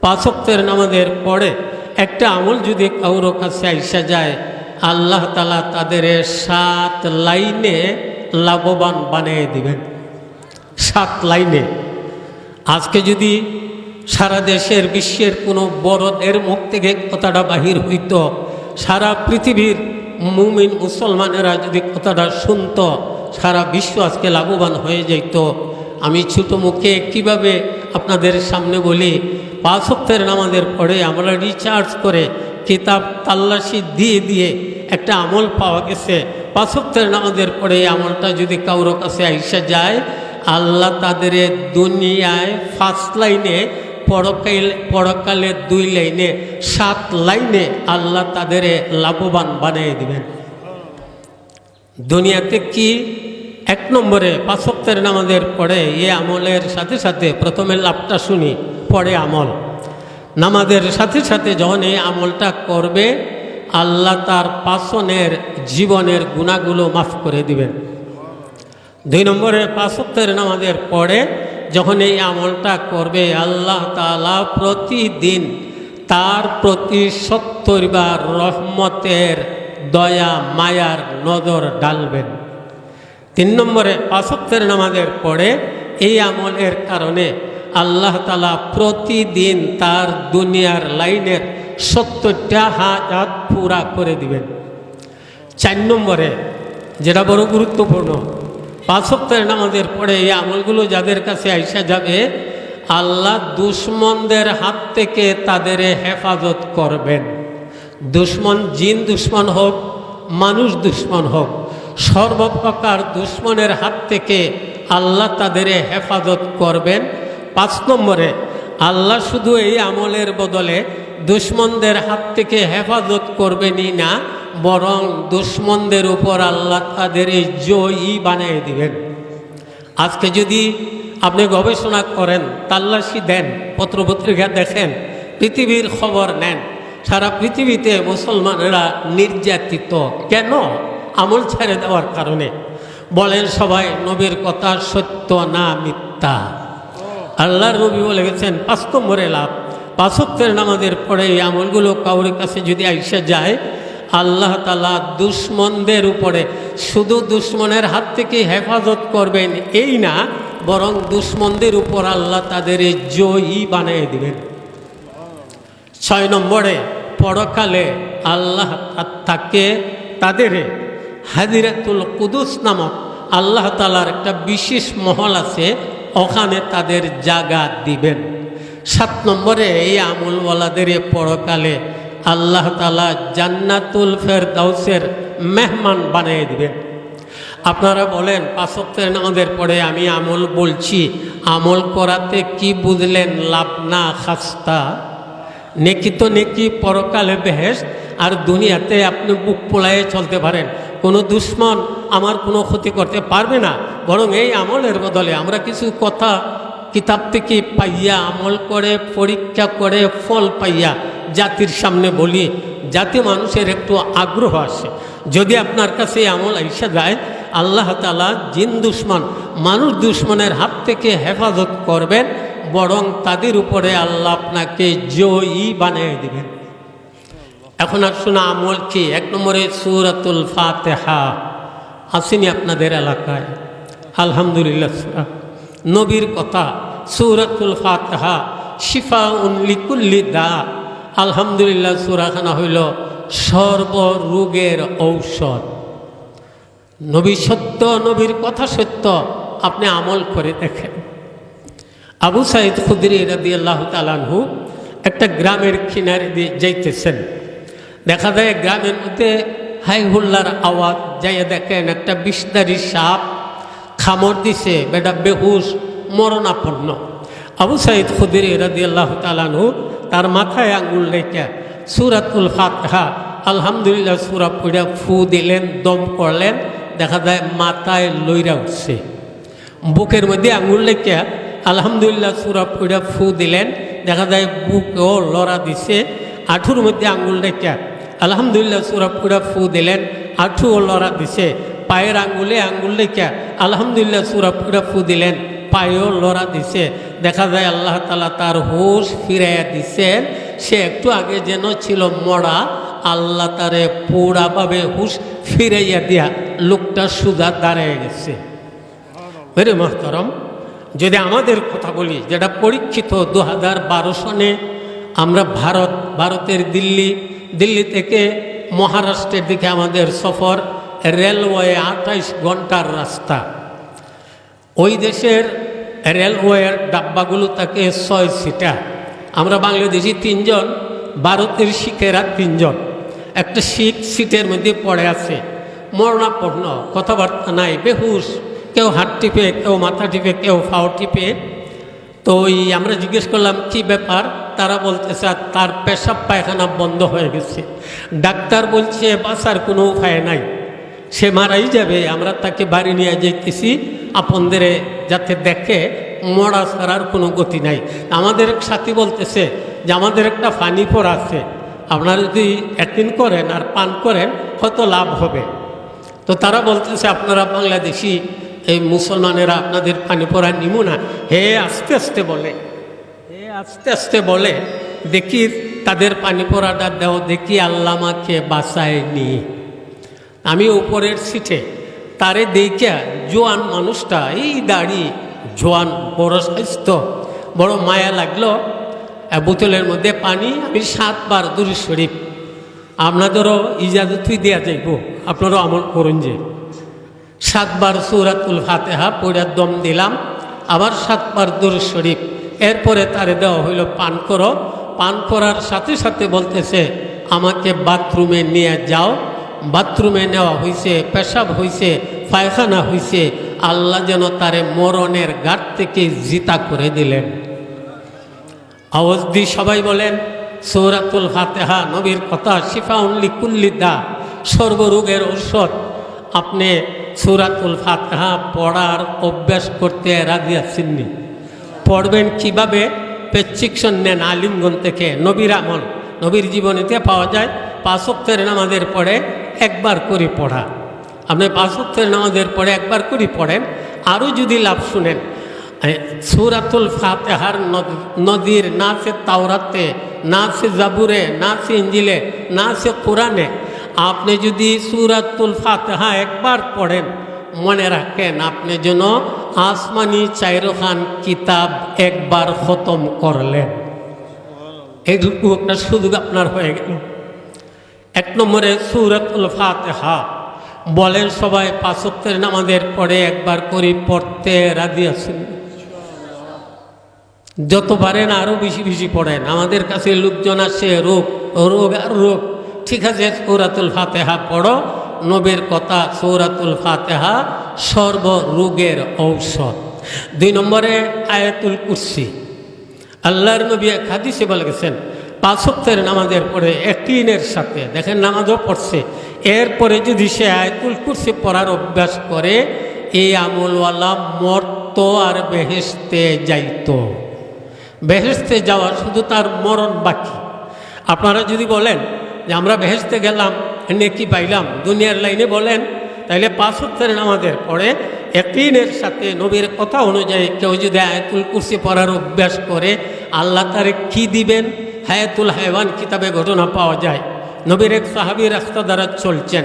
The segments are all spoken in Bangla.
পাঁচক্তের নামাজের পরে একটা আমল যদি কারোর কাছে আইসা যায়, আল্লাহ তালা তাদের সাত লাইনে লাভবান বানিয়ে দিবেন। সাত লাইনে। আজকে যদি সারা দেশের বিশ্বের কোনো বড়দের মুখ থেকে কথাটা বাহির হইত, সারা পৃথিবীর মুমিন মুসলমানেরা যদি কথাটা শুনত, সারা বিশ্ব আজকে লাভবান হয়ে যেত আমি ছোটো মুখে কীভাবে আপনাদের সামনে বলি পাঁচ সপ্তাহের নামাজের পরে আমরা রিচার্জ করে কিতাব তাল্লাশি দিয়ে দিয়ে একটা আমল পাওয়া গেছে। পাঁচ সপ্তাহের নামাজের পরে আমলটা যদি কারোর কাছে আইসা যায়, আল্লাহ তাদের দুনিয়ায় ফার্স্ট লাইনে পরকাল পরকালের দুই লাইনে সাত লাইনে আল্লাহ তাদের লাভবান বানিয়ে দিবেন। দুনিয়াতে কি? এক নম্বরে পাঁচ সপ্তাহের নামাজের পরে এ আমলের সাথে সাথে প্রথমে লাভটা শুনি। পরে আমল। নামাজের সাথে সাথে যখন এই আমলটা করবে, আল্লাহ তার পাশনের জীবনের গুণাগুলো মাফ করে দিবেন। দুই নম্বরের পাঁচ সপ্তাহের নামাজের পরে যখন এই আমলটা করবে, আল্লাহ তালা প্রতিদিন তার প্রতি সত্তর বার রহমতের দয়া, মায়ার নজর ডালবেন। তিন নম্বরে পাঁচ সপ্তাহের নামাজের পরে এই আমলের কারণে আল্লাহ তালা প্রতিদিন তার দুনিয়ার লাইনের সত্তরটা হাজাত পুরা করে দিবেন। চার নম্বরে, যেটা বড় গুরুত্বপূর্ণ, পাঁচ সপ্তাহের নামাজের পরে এই আমলগুলো যাদের কাছে আইসা যাবে, আল্লাহ দুশ্মনদের হাত থেকে তাদের হেফাজত করবেন। দুশ্মন জিন দুশ্মন হোক, মানুষ দুশ্মন হোক, সর্বপ্রকার দুশ্মনের হাত থেকে আল্লাহ তাদের হেফাজত করবেন। পাঁচ নম্বরে, আল্লাহ শুধু এই আমলের বদলে দুশ্মনদের হাত থেকে হেফাজত করবেনই না, বরং দুশ্মনদের উপর আল্লাহ তাদের জয়ী বানিয়ে দিবেন। আজকে যদি আপনি গবেষণা করেন, তাল্লাশি দেন, পত্রপত্রিকা দেখেন, পৃথিবীর খবর নেন, সারা পৃথিবীতে মুসলমানেরা নির্যাতিত, কেন? আমল ছেড়ে দেওয়ার কারণে। বলেন সবাই, নবীর কথা সত্য না মিথ্যা? আল্লাহর নবী বলে গেছেন পাঁচ লাভ। পাঁচত্বের নামাজের পরে এই আমলগুলো কাউরের কাছে যদি আইসা যায়, আল্লাহ তালা দুশ্মনদের উপরে শুধু দুশ্মনের হাত থেকে হেফাজত করবেন, এই না, বরং দুশ্মনদের উপর আল্লাহ তাদের জয়ী বানিয়ে দিবেন। ছয় নম্বরে, পরকালে আল্লাহ তাকে, তাদের হাজিরাতুল কুদুস নামক আল্লাহ তালার একটা বিশেষ মহল আছে ওখানে তাদের জাগা দিবেন। সাত নম্বরে এই আমলওয়ালাদের পরকালে আল্লাহ তালা জান্নাতুল ফের দাউসের মেহমান বানিয়ে দিবেন। আপনারা বলেন পাঁচকের নামাজের পরে আমি আমল বলছি, আমল করাতে কি বুঝলেন লাভ না খাস্তা? নেকি তো নেকি পরকালে বেহেস আর দুনিয়াতে আপনি বুক পোলায়ে চলতে পারেন। কোনো দুশ্মন আমার কোনো ক্ষতি করতে পারবে না। বরং এই আমলের বদলে আমরা কিছু কথা কিতাব থেকে পাইয়া, আমল করে, পরীক্ষা করে ফল পাইয়া জাতির সামনে বলি যাতে মানুষের একটু আগ্রহ আসে। যদি আপনার কাছে আমল আইসা যায়, আল্লাহ তালা জিন দুশ্মন, মানুষ দুশ্মনের হাত থেকে হেফাজত করবেন, বরং তাদের উপরে আল্লাহ আপনাকে জয়ী বানিয়ে দিবেন। এখন আসুন আমল কি? এক নম্বরে সুরাতুল ফাতেহা। আসেনি আপনাদের এলাকায়। আলহামদুলিল্লাহ। নবীর কথা, সুরাতুল ফাতেহা শিফা উল্লিকুল্লি দা। আলহামদুলিল্লাহ, সুরাখানা হইল সর্বরোগের ঔষধ। নবী সত্য, নবীর কথা সত্য, আপনি আমল করে দেখেন। আবু সাইদ খুদ্রি রদি আল্লাহ তালানহু একটা গ্রামের কিনারে দিয়ে যাইতেছেন। দেখা যায় গ্রামের মধ্যে হাই হুল্লার আওয়াজ যাইয়া দেখেন একটা বিস্তারি সাপ খামর দিছে, বেটা বেহুশ, মরণাপন্ন। আবু সাইদ খুদ্রি রদি আল্লাহ তালানহু তার মাথায় আঙুল রেখে সুরাতুল ফাতহা, আলহামদুলিল্লাহ সুরা পড়া ফু দিলেন, দম করলেন, দেখা যায় মাথায় লইরা উঠছে। বুকের মধ্যে আঙুল লেখা আলহামদুলিল্লাহ সুরা পড়া ফু দিলেন, দেখা যায় বুকও লড়া দিছে, আঠুর মধ্যে আঙুল রেখা আলহামদুলিল্লাহ, সুরা পড়া ফু দিলেন আঠুও লড়া দিছে, পায়ের আঙ্গুলে আঙ্গুল রেখা আলহামদুলিল্লাহ, সুরা পড়া ফু দিলেন, পায়েও লড়া দিছে। দেখা যায় আল্লাহ তালা তার হুশ ফিরাইয়া দিচ্ছেন সে একটু আগে যেন ছিল মরা, আল্লাহ তারে পুরাভাবে হুশ ফিরাইয়া দিয়া লোকটা সুদা দাঁড়িয়ে গেছে। মেরে মহতরম, যদি আমাদের কথা বলি, যেটা পরীক্ষিত দু হাজার বারো সনে, আমরা ভারত, ভারতের দিল্লি দিল্লি থেকে মহারাষ্ট্রের দিকে আমাদের সফর রেলওয়ে আঠাইশ ঘণ্টার রাস্তা। ওই দেশের রেলওয়ের ডাব্বাগুলো থাকে ছয় সিটা আমরা বাংলাদেশি তিনজন, ভারতের শিখেরা তিনজন। একটা শিখ সিটের মধ্যে পড়ে আছে। মরণাপন্ন কথাবার্তা নাই, বেহুশ। কেউ হাত টিপে, কেউ মাথা টিপে, কেউ ফাও টিপে। তো ওই আমরা জিজ্ঞেস করলাম, কি ব্যাপার? তারা বলতেছে তার পেশাব পায়খানা বন্ধ হয়ে গেছে। ডাক্তার বলছে, বাঁচার কোনো উপায় নাই। সে মারাই যাবে। আমরা তাকে বাড়ি নিয়ে যেতেছি আপনদের যাতে দেখে মরা ছাড়ার কোনো গতি নাই। আমাদের এক সাথী বলতেছে যে, আমাদের একটা ফানি পর আছে। আপনারা যদি অ্যাটেন করেন আর পান করেন, কত লাভ হবে? তো তারা বলতেছে, আপনারা বাংলাদেশি, এই মুসলমানেরা আপনাদের পানি পড়া নিমু না। হে আস্তে আস্তে বলে। আস্তে আস্তে বলে, দেখি তাদের পানি পড়াটা দেও, দেখি আল্লামাকে বাঁচায়নি। আমি উপরের সিটে, তারে দেখিয়া জোয়ান মানুষটা, এই দাড়ি জোয়ান বড় স্বাস্থ্য, বড় মায়া লাগল। বোতলের মধ্যে পানি, আমি সাতবার দূর শরীফ, আপনাদেরও ইজাজতই দেওয়া যাইব, আপনারাও আমল করুন যে। সাতবার সৌরাতুল ফাতেহা পড়ে দম দিলাম, আবার সাতবার দূর শরীফ। এরপরে তারে দেওয়া হইল পান করো। পান করার সাথে সাথে বলতেছে, আমাকে বাথরুমে নিয়ে যাও। বাথরুমে নেওয়া হয়েছে পেশাব হয়েছে পায়খানা হয়েছে আল্লাহ যেন তারে মরণের গাট থেকে জিতা করে দিলেন। আওয়াজ দিয়ে সবাই বলেন, সৌরাতুল ফাতেহা, নবীর কথা, শিফাউল্লি কুল্লিদা সর্বরোগের ঔষধ। আপনি সৌরাতুল ফাতেহা পড়ার অভ্যাস করতে রাজি আছেননি পড়বেন কীভাবে? প্রেসক্রিপশন নেন আলিমগঞ্জ থেকে। নবীর আমল। নবীর জীবনীতে পাওয়া যায়, পাঁচক্তের নামাজের পরে একবার করে পড়া। আপনি পাঁচক্তের নামাজের পরে একবার করে পড়েন। আরও যদি লাভ শুনেন সুরাতুল ফাতেহার নদীর, না সে তাওরাতে, না সে জাবুরে, না সে ইঞ্জিলে, না সে কোরআনে, আপনি যদি সুরাতুল ফাতেহা একবার পড়েন, মনে রাখেন আপনি যেন আসমানি চাইরখান কিতাব একবার খতম করলেন। এইটুকু একটা সুযোগ আপনার হয়ে গেল। এক নম্বরে সুরাতুল ফাতেহা। বলেন সবাই পাঁচক্তের নামাজের পরে একবার করে পড়তে রাজি আছেন? যত পারেন আরও বেশি বেশি পড়েন, আমাদের কাছে লোকজন আসে, রোগ রোগ আর রোগ। ঠিক আছে, সৌরাতুল ফাতেহা পড়ো, নবের কথা সৌরাতুল ফাতেহা সর্বরোগের ঔষধ। দুই নম্বরে আয়াতুল কুরসি। আল্লাহর নবী এক বলে গেছেন পাঁচক্তের নামাজের পরে একটিনের সাথে, দেখেন নামাজও পড়ছে, এরপরে যদি সে আয়াতুল কুরসি পড়ার অভ্যাস করে, এই আমলওয়ালা মরত আর বেহেস্তে যাইতো। বেহেস্তে যাওয়া শুধু তার মরণ বাকি। আপনারা যদি বলেন যে আমরা বেহেস্তে গেলাম, নেকি পাইলাম, দুনিয়ার লাইনে বলেন তাইলে পাঁচ হত্যার নামাজের পরে একদিনের সাথে নবীর কথা অনুযায়ী কেউ যদি আয়াতুল কুরসি পড়ার অভ্যাস করে, আল্লাহ তারে কি দিবেন? হায়াতুল হায়ওয়ান কিতাবে ঘটনা পাওয়া যায়। নবীর এক সাহাবি রাস্তা দ্বারা চলছেন।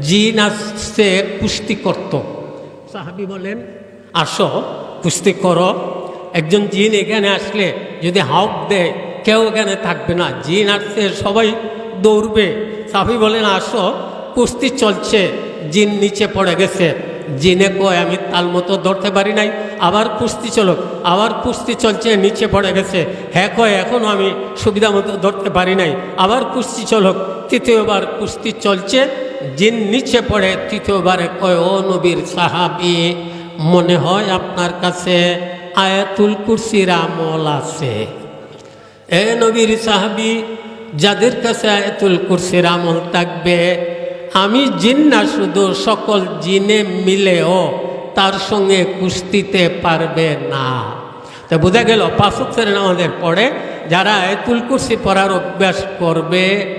জিন আসছে, কুস্তি করত। সাহাবি বলেন আসো, কুস্তি করো। একজন জিন এখানে আসলে যদি হাউক দেয়, কেউ এখানে থাকবে না। জিন আসছে, সবাই দৌড়বে। সাফি বলেন আসো, কুস্তি চলছে। জিন নিচে পড়ে গেছে। জিনে কয়, আমি তাল মতো ধরতে পারি নাই। আবার কুস্তি চলো আবার কুস্তি চলছে, নিচে পড়ে গেছে। হ্যাঁ কয় এখনও আমি সুবিধা মতো ধরতে পারি নাই। আবার কুস্তি চলক। তৃতীয়বার কুস্তি চলছে। জিন নিচে পড়ে, তৃতীয়বারে কয়, ও নবীর সাহাবি, মনে হয় আপনার কাছে আয়াতুল কুরসির আমল আছে। এ নবীর সাহাবি, যাদের কাছে আয়াতুল কুরসির আমল থাকবে আমি জিন না শুধু, সকল জিনে মিলেও তার সঙ্গে কুস্তিতে পারবে না। তো বোঝা গেল পাঁচকের আমাদের পরে, যারা আয়াতুল কুরসি পড়ার অভ্যাস করবে,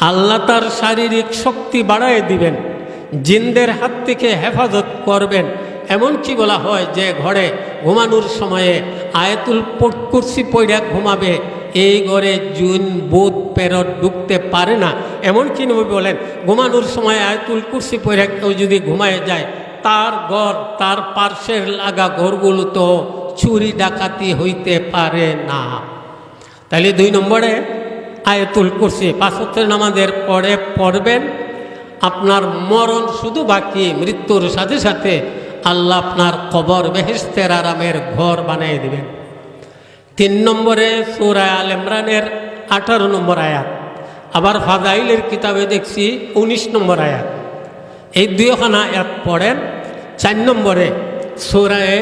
আল্লাহ তার শারীরিক শক্তি বাড়ায় দিবেন, জিনদের হাত থেকে হেফাজত করবেন। এমন কি বলা হয় যে, ঘরে ঘুমানোর সময়ে আয়াতুল পড়- কুরসি পড়ে ঘুমাবে এই ঘরে জুন, বুধ পেরত ঢুকতে পারে না। এমনকি নবী বলেন, ঘুমানোর সময় আয়াতুল কুরসি পরে কেউ যদি ঘুমায় যায়, তার ঘর, তার পার্শ্বের লাগা ঘরগুলো তো চুরি ডাকাতি হইতে পারে না। তাহলে দুই নম্বরে আয়াতুল কুরসি, পাঁচত্তর নামাজের পরে পড়বেন, আপনার মরণ শুধু বাকি, মৃত্যুর সাথে সাথে আল্লাহ আপনার কবর বেহেস্তের আরামের ঘর বানিয়ে দিবেন। তিন নম্বরে সুরায় আল ইমরানের আঠারো নম্বর আয়াত। আবার ফাজাইলের কিতাবে দেখছি উনিশ নম্বর আয়াত। এই দুইখানা আয়াত পড়েন। চার নম্বরে সুরায়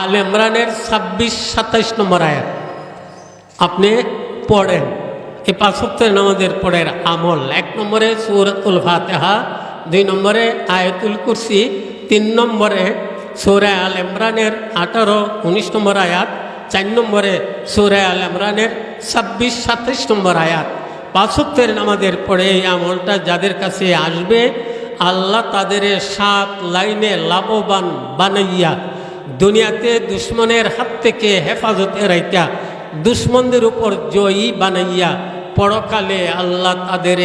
আল ইমরানের ছাব্বিশ, সাতাইশ নম্বর আয়াত। আপনি পড়েন। এই পাঁচত্তর নামাজের পড়ের আমল। এক নম্বরে সৌরাতুল ফাতেহা, দুই নম্বরে আয়াতুল কুরসি, তিন নম্বরে সৌরা আল ইমরানের আঠারো, উনিশ নম্বর আয়াত। চার নম্বরে সৌরা আল ইমরানের ছাব্বিশ, সাতাইশ নম্বর আয়াত। পাঁচত্তর নামাজের পরে এই আমলটা যাদের কাছে আসবে, আল্লাহ তাদের সাত লাইনে লাভবান বানাইয়া দুনিয়াতে দুশ্মনের হাত থেকে হেফাজতে রাইতা দুশ্মনদের উপর জয়ী বানাইয়া পরকালে আল্লাহ তাদের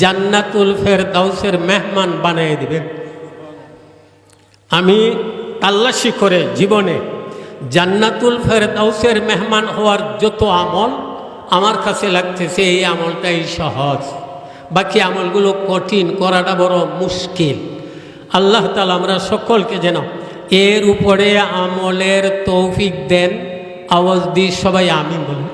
জান্নাতুল ফের দাউসের মেহমান বানিয়ে দিবেন। আমি তাল্লাশি করে জীবনে জান্নাতুল ফেরদাউসের মেহমান হওয়ার যত আমল, আমার কাছে লাগতেছে এই আমলটাই সহজ। বাকি আমলগুলো কঠিন, করাটা বড় মুশকিল। আল্লাহ তালা আমরা সকলকে যেন এর উপরে আমলের তৌফিক দেন। আওয়াজ দিয়ে সবাই আমি বলি